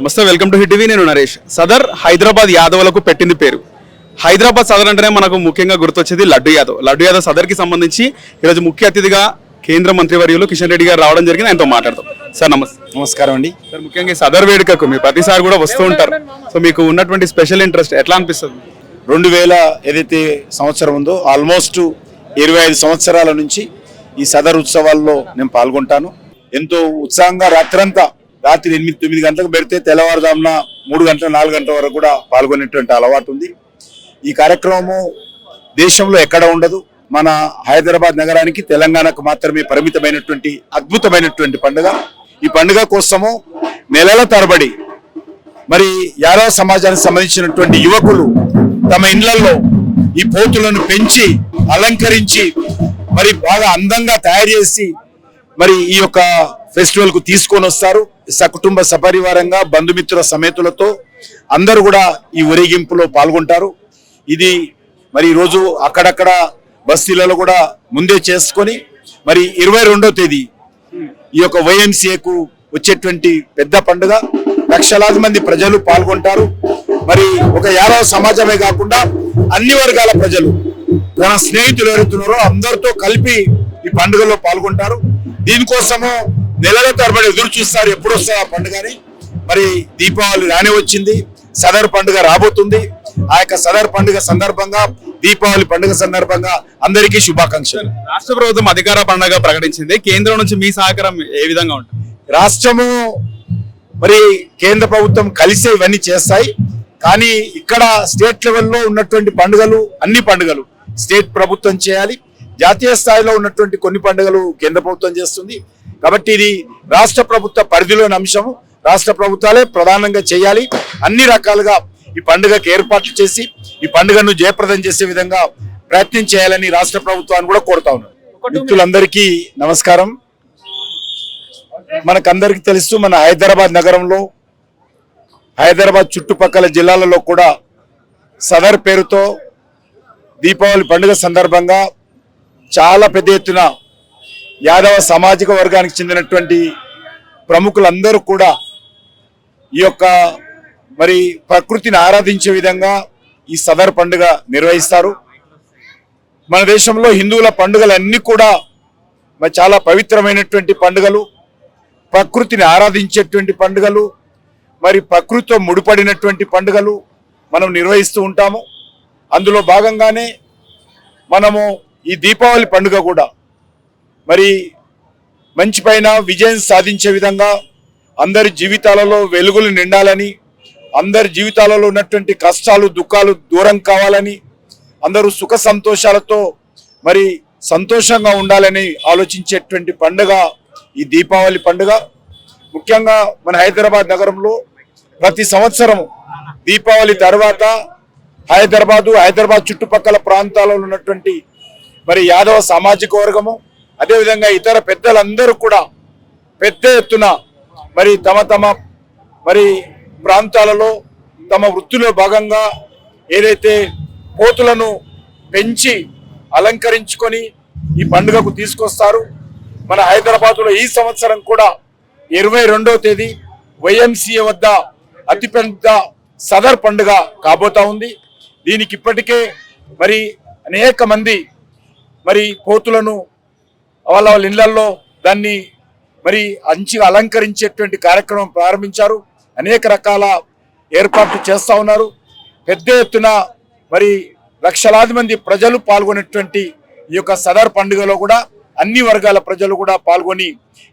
నమస్తే welcome to hit TV. నేను నరేష్. సదర్ హైదరాబాద్ యాదవులకు పెట్టింది పేరు. హైదరాబాద్ సదర్ అంటేనే మనకు ముఖ్యంగా గుర్తొచ్చేది లడ్డు యాదవ్. లడ్డు యాదవ్ సదర్కి సంబంధించి ఈరోజు ముఖ్య అతిథిగా కేంద్ర మంత్రివర్యులు కిషన్ రెడ్డి గారు రావడం జరిగింది. ఆయనతో మాట్లాడతాం సార్ నమస్తే నమస్కారం అండి. సార్ ముఖ్యంగా సదర్ వేడుకకు మీరు ప్రతిసారి కూడా వస్తూ ఉంటారు. సో మీకు ఉన్నటువంటి స్పెషల్ ఇంట్రెస్ట్ ఎట్లా అనిపిస్తుంది? రెండు వేల ఏదైతే సంవత్సరం ఉందో ఆల్మోస్ట్ ఇరవై ఐదు సంవత్సరాల నుంచి ఈ సదర్ ఉత్సవాల్లో నేను పాల్గొంటాను. ఎంతో ఉత్సాహంగా రాత్రంతా రాత్రి ఎనిమిది తొమ్మిది గంటలకు పెడితే తెల్లవారుజామున మూడు గంటల నాలుగు గంటల వరకు కూడా పాల్గొనేటువంటి అలవాటు ఉంది. ఈ కార్యక్రమము దేశంలో ఎక్కడ ఉండదు. మన హైదరాబాద్ నగరానికి తెలంగాణకు మాత్రమే పరిమితమైనటువంటి అద్భుతమైనటువంటి పండుగ. ఈ పండుగ కోసము నెలల తరబడి మరి యాదవ సమాజానికి సంబంధించినటువంటి యువకులు తమ ఇండ్లలో ఈ పోతులను పెంచి అలంకరించి మరి బాగా అందంగా తయారు చేసి మరి ఈ యొక్క ఫెస్టివల్కు తీసుకొని వస్తారు. సకుటుంబ సపరివారంగా బంధుమిత్రుల సమేతులతో అందరూ కూడా ఈ ఊరేగింపులో పాల్గొంటారు. ఇది మరి ఈరోజు రోజు అక్కడక్కడ బస్తీలలో కూడా ముందే చేసుకొని మరి ఇరవై తేదీ ఈ యొక్క వైఎంసీఏకు వచ్చేటువంటి పెద్ద పండుగ. లక్షలాది మంది ప్రజలు పాల్గొంటారు. మరి ఒక యాదవ సమాజమే కాకుండా అన్ని వర్గాల ప్రజలు మన స్నేహితులు ఎవరుతున్నారో అందరితో కలిపి ఈ పండుగలో పాల్గొంటారు. దీనికోసము నెలల తరబడి ఎదురు చూస్తారు. ఎప్పుడు వస్తుంది ఆ పండుగని మరి దీపావళి రాని వచ్చింది. సదర్ పండుగ రాబోతుంది. ఆ యొక్క సదర్ పండుగ సందర్భంగా దీపావళి పండుగ సందర్భంగా అందరికీ శుభాకాంక్షలు. రాష్ట్ర ప్రభుత్వం అధికార పండుగ ప్రకటించింది. కేంద్రం నుంచి మీ సహకారం ఏ విధంగా ఉంటుంది? రాష్ట్రము మరి కేంద్ర ప్రభుత్వం కలిసి ఇవన్నీ చేస్తాయి. కానీ ఇక్కడ స్టేట్ లెవెల్లో ఉన్నటువంటి పండుగలు అన్ని పండుగలు స్టేట్ ప్రభుత్వం చేయాలి. జాతీయ స్థాయిలో ఉన్నటువంటి కొన్ని పండుగలు కేంద్ర ప్రభుత్వం చేస్తుంది. కాబట్టి ఇది రాష్ట్ర ప్రభుత్వ పరిధిలోని అంశము రాష్ట్ర ప్రభుత్వాలే ప్రధానంగా చేయాలి. అన్ని రకాలుగా ఈ పండుగకు ఏర్పాట్లు చేసి ఈ పండుగను జయప్రదం చేసే విధంగా ప్రయత్నం చేయాలని రాష్ట్ర ప్రభుత్వాన్ని కూడా కోరుతా ఉన్నాను మిత్రులందరికీ నమస్కారం. మనకందరికి తెలుసు మన హైదరాబాద్ నగరంలో హైదరాబాద్ చుట్టుపక్కల జిల్లాలలో కూడా సదర్ పేరుతో దీపావళి పండుగ సందర్భంగా చాలా పెద్ద ఎత్తున యాదవ సామాజిక వర్గానికి చెందినటువంటి ప్రముఖులందరూ కూడా ఈ యొక్క మరి ప్రకృతిని ఆరాధించే విధంగా ఈ సదర్ పండుగ నిర్వహిస్తారు. మన దేశంలో హిందువుల పండుగలన్నీ కూడా మరి చాలా పవిత్రమైనటువంటి పండుగలు ప్రకృతిని ఆరాధించేటువంటి పండుగలు మరి ప్రకృతితో ముడిపడినటువంటి పండుగలు మనం నిర్వహిస్తూ ఉంటాము. అందులో భాగంగానే మనము ఈ దీపావళి పండుగ కూడా మరి మంచి పైన విజయం సాధించే విధంగా అందరి జీవితాలలో వెలుగులు నిండాలని అందరి జీవితాలలో ఉన్నటువంటి కష్టాలు దుఃఖాలు దూరం కావాలని అందరూ సుఖ సంతోషాలతో మరి సంతోషంగా ఉండాలని ఆలోచించేటువంటి పండుగ ఈ దీపావళి పండుగ. ముఖ్యంగా మన హైదరాబాద్ నగరంలో ప్రతి సంవత్సరం దీపావళి తర్వాత హైదరాబాదు హైదరాబాద్ చుట్టుపక్కల ప్రాంతాలలో ఉన్నటువంటి మరి యాదవ సామాజిక వర్గము అదేవిధంగా ఇతర పెద్దలందరూ కూడా పెద్ద ఎత్తున మరి తమ తమ మరి ప్రాంతాలలో తమ వృత్తిలో భాగంగా ఏదైతే పోతులను పెంచి అలంకరించుకొని ఈ పండుగకు తీసుకొస్తారు. మన హైదరాబాద్లో ఈ సంవత్సరం కూడా ఇరవై రెండవ తేదీ వైఎంసీఏ వద్ద అతిపెద్ద సదర్ పండుగ కాబోతా ఉంది. దీనికి ఇప్పటికే మరి అనేక మంది మరి పోతులను వాళ్ళ వాళ్ళ ఇళ్ళలో దాన్ని మరి మంచిగా అలంకరించేటువంటి కార్యక్రమం ప్రారంభించారు. అనేక రకాల ఏర్పాట్లు చేస్తూ ఉన్నారు. పెద్ద ఎత్తున మరి లక్షలాది మంది ప్రజలు పాల్గొనేటువంటి ఈ యొక్క సదర్ పండుగలో కూడా అన్ని వర్గాల ప్రజలు కూడా పాల్గొని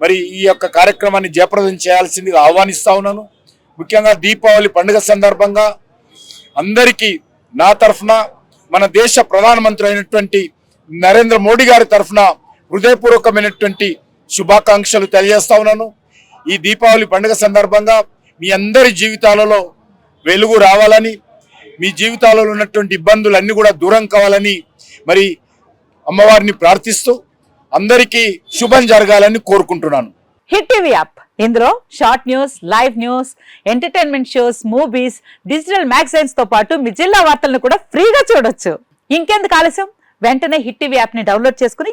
మరి ఈ యొక్క కార్యక్రమాన్ని జయప్రదం చేయాల్సిందిగా ఆహ్వానిస్తా ఉన్నాను. ముఖ్యంగా దీపావళి పండుగ సందర్భంగా అందరికీ నా తరఫున మన దేశ ప్రధానమంత్రి అయినటువంటి నరేంద్ర మోడీ గారి తరఫున హృదయపూర్వకమైనటువంటి శుభాకాంక్షలు తెలియజేస్తా ఉన్నాను. ఈ దీపావళి పండుగ సందర్భంగా మీ అందరి జీవితాలలో వెలుగు రావాలని మీ జీవితాలలో ఉన్నటువంటి ఇబ్బందులు అన్నీ కూడా దూరం కావాలని మరి అమ్మవారిని ప్రార్థిస్తూ అందరికీ శుభం జరగాలని కోరుకుంటున్నాను. Hit TV app. ఇందులో short news live news entertainment shows movies digital మ్యాగజైన్స్తో పాటు మీ జిల్లా వార్తలను కూడా ఫ్రీగా చూడొచ్చు. ఇంకెందుకు ఆలస్యం? వెంటనే హిట్ టీవీ యాప్ని డౌన్లోడ్ చేసుకుని